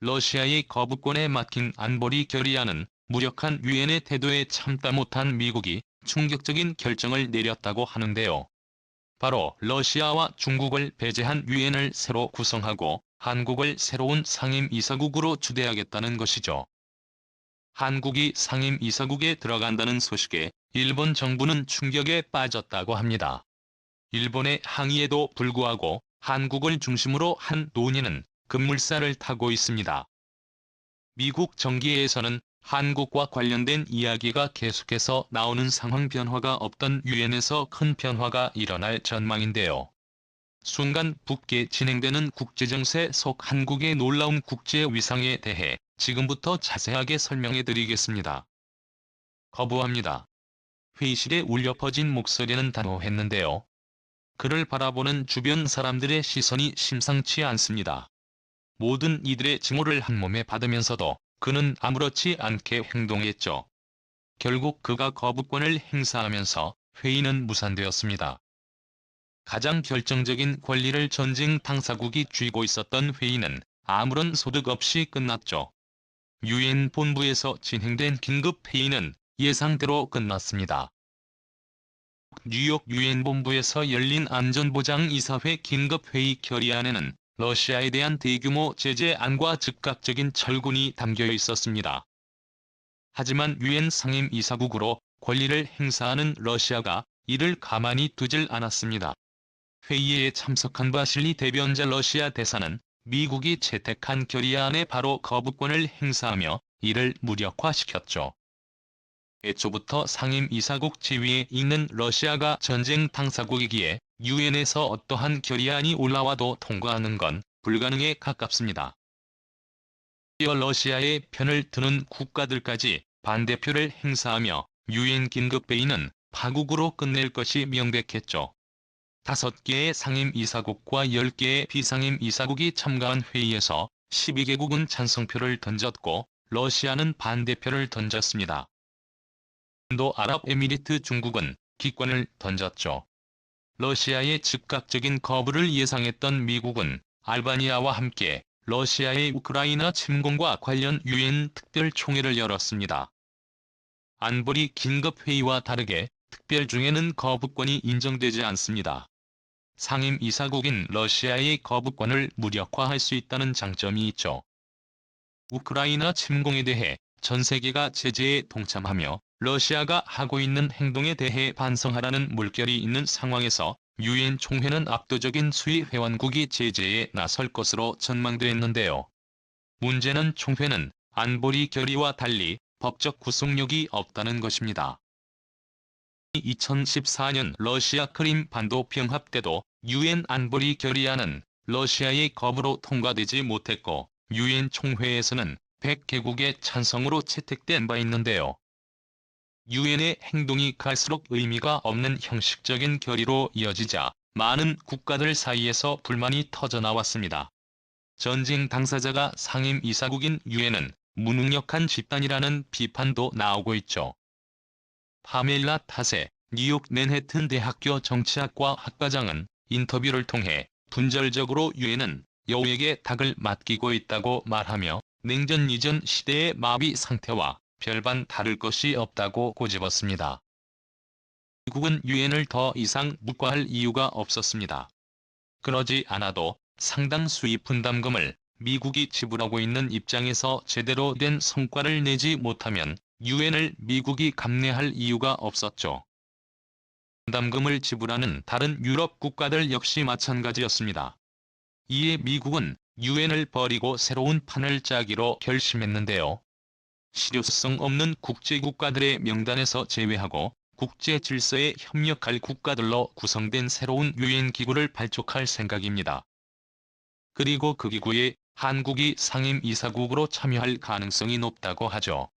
러시아의 거부권에 막힌 안보리 결의안은 무력한 유엔의 태도에 참다 못한 미국이 충격적인 결정을 내렸다고 하는데요. 바로 러시아와 중국을 배제한 유엔을 새로 구성하고 한국을 새로운 상임이사국으로 추대하겠다는 것이죠. 한국이 상임이사국에 들어간다는 소식에 일본 정부는 충격에 빠졌다고 합니다. 일본의 항의에도 불구하고 한국을 중심으로 한 논의는 급물살을 타고 있습니다. 미국 정계에서는 한국과 관련된 이야기가 계속해서 나오는 상황 변화가 없던 유엔에서 큰 변화가 일어날 전망인데요. 순간 북계 진행되는 국제정세 속 한국의 놀라운 국제 위상에 대해 지금부터 자세하게 설명해 드리겠습니다. 거부합니다. 회의실에 울려 퍼진 목소리는 단호했는데요. 그를 바라보는 주변 사람들의 시선이 심상치 않습니다. 모든 이들의 증오를 한몸에 받으면서도 그는 아무렇지 않게 행동했죠. 결국 그가 거부권을 행사하면서 회의는 무산되었습니다. 가장 결정적인 권리를 전쟁 당사국이 쥐고 있었던 회의는 아무런 소득 없이 끝났죠. 유엔 본부에서 진행된 긴급 회의는 예상대로 끝났습니다. 뉴욕 유엔 본부에서 열린 안전보장이사회 긴급회의 결의안에는 러시아에 대한 대규모 제재 안과 즉각적인 철군이 담겨 있었습니다. 하지만 유엔 상임 이사국으로 권리를 행사하는 러시아가 이를 가만히 두질 않았습니다. 회의에 참석한 바실리 대변자 러시아 대사는 미국이 채택한 결의안에 바로 거부권을 행사하며 이를 무력화시켰죠. 애초부터 상임이사국 지위에 있는 러시아가 전쟁 당사국이기에 유엔에서 어떠한 결의안이 올라와도 통과하는 건 불가능에 가깝습니다. 러시아의 편을 드는 국가들까지 반대표를 행사하며 유엔 긴급회의는 파국으로 끝낼 것이 명백했죠. 다섯 개의 상임이사국과 10개의 비상임이사국이 참가한 회의에서 12개국은 찬성표를 던졌고 러시아는 반대표를 던졌습니다. 인도 아랍에미리트 중국은 기권을 던졌죠. 러시아의 즉각적인 거부를 예상했던 미국은 알바니아와 함께 러시아의 우크라이나 침공과 관련 유엔 특별총회를 열었습니다. 안보리 긴급회의와 다르게 특별 중에는 거부권이 인정되지 않습니다. 상임 이사국인 러시아의 거부권을 무력화할 수 있다는 장점이 있죠. 우크라이나 침공에 대해 전 세계가 제재에 동참하며 러시아가 하고 있는 행동에 대해 반성하라는 물결이 있는 상황에서 유엔 총회는 압도적인 수의 회원국이 제재에 나설 것으로 전망됐는데요. 문제는 총회는 안보리 결의와 달리 법적 구속력이 없다는 것입니다. 2014년 러시아 크림 반도 병합 때도 유엔 안보리 결의안은 러시아의 거부로 통과되지 못했고 유엔 총회에서는 100개국의 찬성으로 채택된 바 있는데요. 유엔의 행동이 갈수록 의미가 없는 형식적인 결의로 이어지자 많은 국가들 사이에서 불만이 터져나왔습니다. 전쟁 당사자가 상임이사국인 유엔은 무능력한 집단이라는 비판도 나오고 있죠. 파멜라 타세 뉴욕 맨해튼 대학교 정치학과 학과장은 인터뷰를 통해 분절적으로 유엔은 여우에게 닭을 맡기고 있다고 말하며 냉전 이전 시대의 마비 상태와 별반 다를 것이 없다고 고집었습니다. 미국은 유엔을 더 이상 묵과할 이유가 없었습니다. 그러지 않아도 상당수의 분담금을 미국이 지불하고 있는 입장에서 제대로 된 성과를 내지 못하면 유엔을 미국이 감내할 이유가 없었죠. 분담금을 지불하는 다른 유럽 국가들 역시 마찬가지였습니다. 이에 미국은 유엔을 버리고 새로운 판을 짜기로 결심했는데요. 실효성 없는 국제국가들의 명단에서 제외하고 국제 질서에 협력할 국가들로 구성된 새로운 유엔 기구를 발족할 생각입니다. 그리고 그 기구에 한국이 상임 이사국으로 참여할 가능성이 높다고 하죠.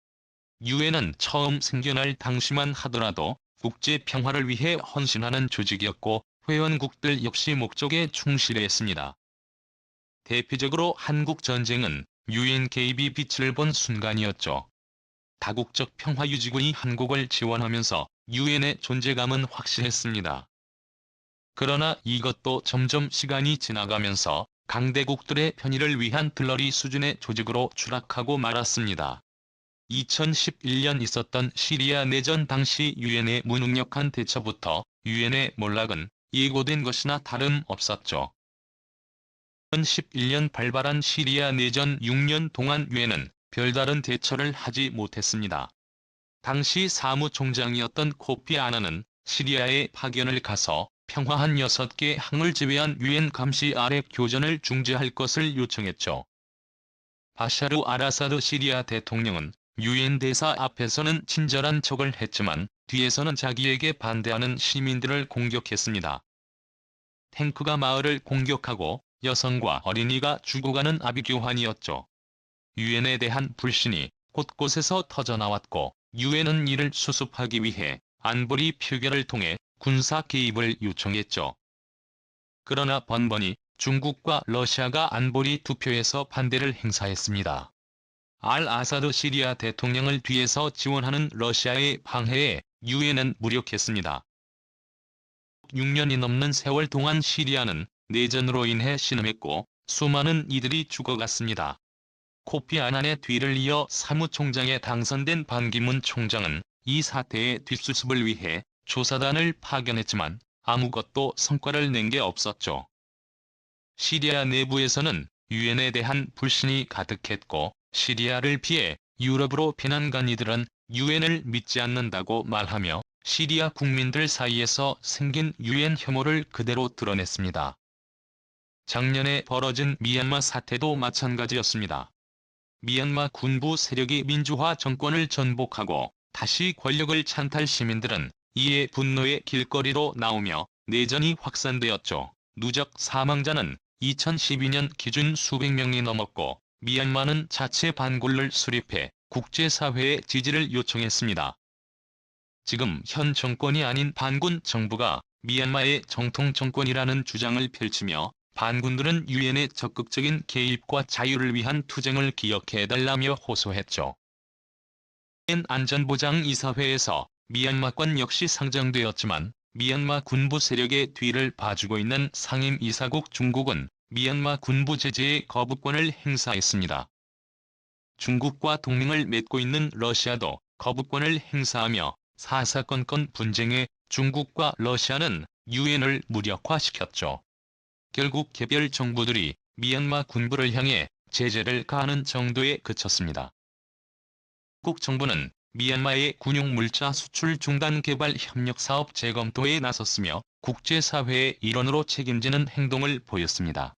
유엔은 처음 생겨날 당시만 하더라도 국제 평화를 위해 헌신하는 조직이었고 회원국들 역시 목적에 충실했습니다. 대표적으로 한국 전쟁은 유엔 개입이 빛을 본 순간이었죠. 다국적 평화유지군이 한국을 지원하면서 유엔의 존재감은 확실했습니다. 그러나 이것도 점점 시간이 지나가면서 강대국들의 편의를 위한 들러리 수준의 조직으로 추락하고 말았습니다. 2011년 있었던 시리아 내전 당시 유엔의 무능력한 대처부터 유엔의 몰락은 예고된 것이나 다름없었죠. 2011년 발발한 시리아 내전 6년 동안 유엔은 별다른 대처를 하지 못했습니다. 당시 사무총장이었던 코피 아나는 시리아에 파견을 가서 평화한 6개 항을 제외한 유엔 감시 아래 교전을 중지할 것을 요청했죠. 바샤르 아라사드 시리아 대통령은 유엔 대사 앞에서는 친절한 척을 했지만 뒤에서는 자기에게 반대하는 시민들을 공격했습니다. 탱크가 마을을 공격하고 여성과 어린이가 죽어가는 아비규환이었죠. 유엔에 대한 불신이 곳곳에서 터져나왔고 유엔은 이를 수습하기 위해 안보리 표결을 통해 군사 개입을 요청했죠. 그러나 번번이 중국과 러시아가 안보리 투표에서 반대를 행사했습니다. 알 아사드 시리아 대통령을 뒤에서 지원하는 러시아의 방해에 유엔은 무력했습니다. 6년이 넘는 세월 동안 시리아는 내전으로 인해 신음했고 수많은 이들이 죽어갔습니다. 코피 아난의 뒤를 이어 사무총장에 당선된 반기문 총장은 이 사태의 뒷수습을 위해 조사단을 파견했지만 아무것도 성과를 낸 게 없었죠. 시리아 내부에서는 유엔에 대한 불신이 가득했고 시리아를 피해 유럽으로 피난 간 이들은 유엔을 믿지 않는다고 말하며 시리아 국민들 사이에서 생긴 유엔 혐오를 그대로 드러냈습니다. 작년에 벌어진 미얀마 사태도 마찬가지였습니다. 미얀마 군부 세력이 민주화 정권을 전복하고 다시 권력을 찬탈 시민들은 이에 분노의 길거리로 나오며 내전이 확산되었죠. 누적 사망자는 2012년 기준 수백 명이 넘었고 미얀마는 자체 반군을 수립해 국제사회의 지지를 요청했습니다. 지금 현 정권이 아닌 반군 정부가 미얀마의 정통 정권이라는 주장을 펼치며 반군들은 유엔의 적극적인 개입과 자유를 위한 투쟁을 기억해달라며 호소했죠. 유엔 안전보장이사회에서 미얀마권 역시 상정되었지만 미얀마 군부 세력의 뒤를 봐주고 있는 상임 이사국 중국은 미얀마 군부 제재의 거부권을 행사했습니다. 중국과 동맹을 맺고 있는 러시아도 거부권을 행사하며 사사건건 분쟁에 중국과 러시아는 유엔을 무력화시켰죠. 결국 개별 정부들이 미얀마 군부를 향해 제재를 가하는 정도에 그쳤습니다. 국 정부는 미얀마의 군용 물자 수출 중단 개발 협력 사업 재검토에 나섰으며 국제사회의 일원으로 책임지는 행동을 보였습니다.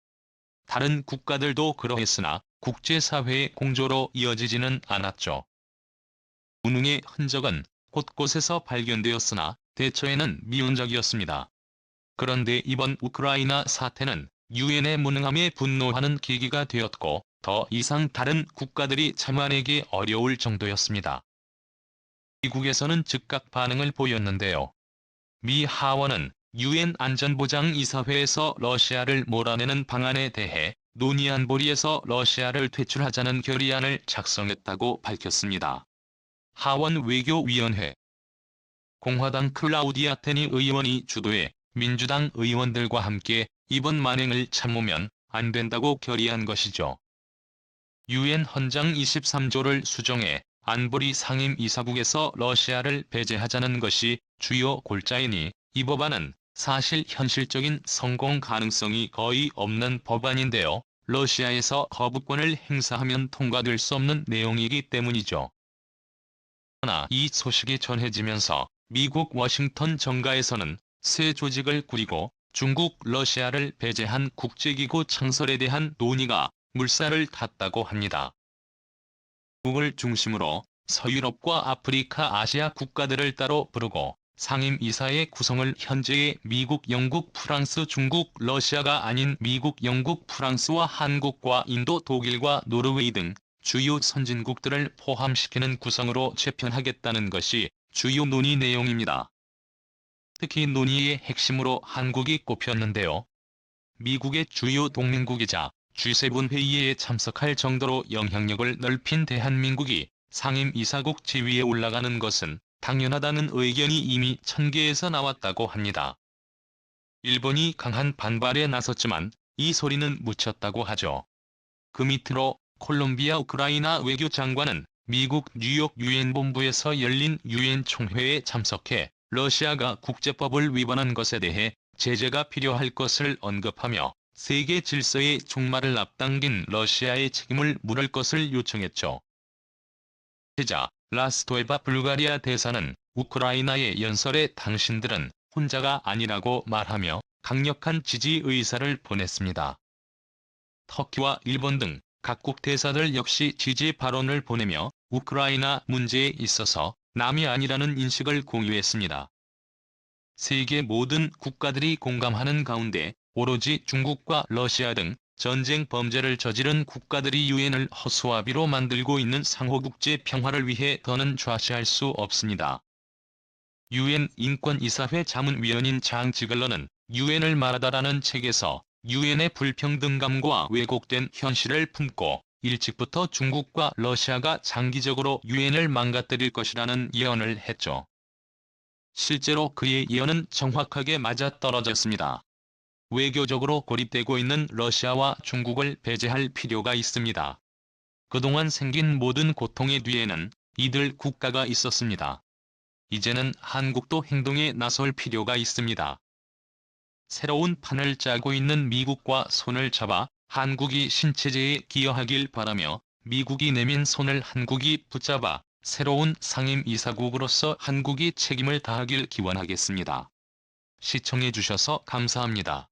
다른 국가들도 그러했으나 국제사회의 공조로 이어지지는 않았죠. 무능의 흔적은 곳곳에서 발견되었으나 대처에는 미온적이었습니다. 그런데 이번 우크라이나 사태는 유엔의 무능함에 분노하는 계기가 되었고 더 이상 다른 국가들이 참아내기 어려울 정도였습니다. 미국에서는 즉각 반응을 보였는데요. 미 하원은 유엔 안전보장이사회에서 러시아를 몰아내는 방안에 대해 논의한 보리에서 러시아를 퇴출하자는 결의안을 작성했다고 밝혔습니다. 하원 외교위원회 공화당 클라우디아 테니 의원이 주도해 민주당 의원들과 함께 이번 만행을 참으면 안 된다고 결의한 것이죠. 유엔 헌장 23조를 수정해 안보리 상임 이사국에서 러시아를 배제하자는 것이 주요 골자이니 이 법안은 사실 현실적인 성공 가능성이 거의 없는 법안인데요. 러시아에서 거부권을 행사하면 통과될 수 없는 내용이기 때문이죠. 그러나 이 소식이 전해지면서 미국 워싱턴 정가에서는 새 조직을 꾸리고 중국, 러시아를 배제한 국제기구 창설에 대한 논의가 물살을 탔다고 합니다. 미국을 중심으로 서유럽과 아프리카, 아시아 국가들을 따로 부르고 상임이사의 구성을 현재의 미국, 영국, 프랑스, 중국, 러시아가 아닌 미국, 영국, 프랑스와 한국과 인도, 독일과 노르웨이 등 주요 선진국들을 포함시키는 구성으로 재편하겠다는 것이 주요 논의 내용입니다. 특히 논의의 핵심으로 한국이 꼽혔는데요. 미국의 주요 동맹국이자 G7 회의에 참석할 정도로 영향력을 넓힌 대한민국이 상임이사국 지위에 올라가는 것은 당연하다는 의견이 이미 천개에서 나왔다고 합니다. 일본이 강한 반발에 나섰지만 이 소리는 묻혔다고 하죠. 그 밑으로 콜롬비아 우크라이나 외교장관은 미국 뉴욕 유엔 본부에서 열린 유엔 총회에 참석해 러시아가 국제법을 위반한 것에 대해 제재가 필요할 것을 언급하며 세계 질서의 종말을 앞당긴 러시아의 책임을 물을 것을 요청했죠. 제자 라스토에바 불가리아 대사는 우크라이나의 연설에 당신들은 혼자가 아니라고 말하며 강력한 지지 의사를 보냈습니다. 터키와 일본 등 각국 대사들 역시 지지 발언을 보내며 우크라이나 문제에 있어서 남이 아니라는 인식을 공유했습니다. 세계 모든 국가들이 공감하는 가운데 오로지 중국과 러시아 등 전쟁 범죄를 저지른 국가들이 유엔을 허수아비로 만들고 있는 상호 국제 평화를 위해 더는 좌시할 수 없습니다. 유엔 인권이사회 자문위원인 장 지글러는 유엔을 말하다라는 책에서 유엔의 불평등감과 왜곡된 현실을 품고 일찍부터 중국과 러시아가 장기적으로 유엔을 망가뜨릴 것이라는 예언을 했죠. 실제로 그의 예언은 정확하게 맞아떨어졌습니다. 외교적으로 고립되고 있는 러시아와 중국을 배제할 필요가 있습니다. 그동안 생긴 모든 고통의 뒤에는 이들 국가가 있었습니다. 이제는 한국도 행동에 나설 필요가 있습니다. 새로운 판을 짜고 있는 미국과 손을 잡아 한국이 신체제에 기여하길 바라며 미국이 내민 손을 한국이 붙잡아 새로운 상임이사국으로서 한국이 책임을 다하길 기원하겠습니다. 시청해주셔서 감사합니다.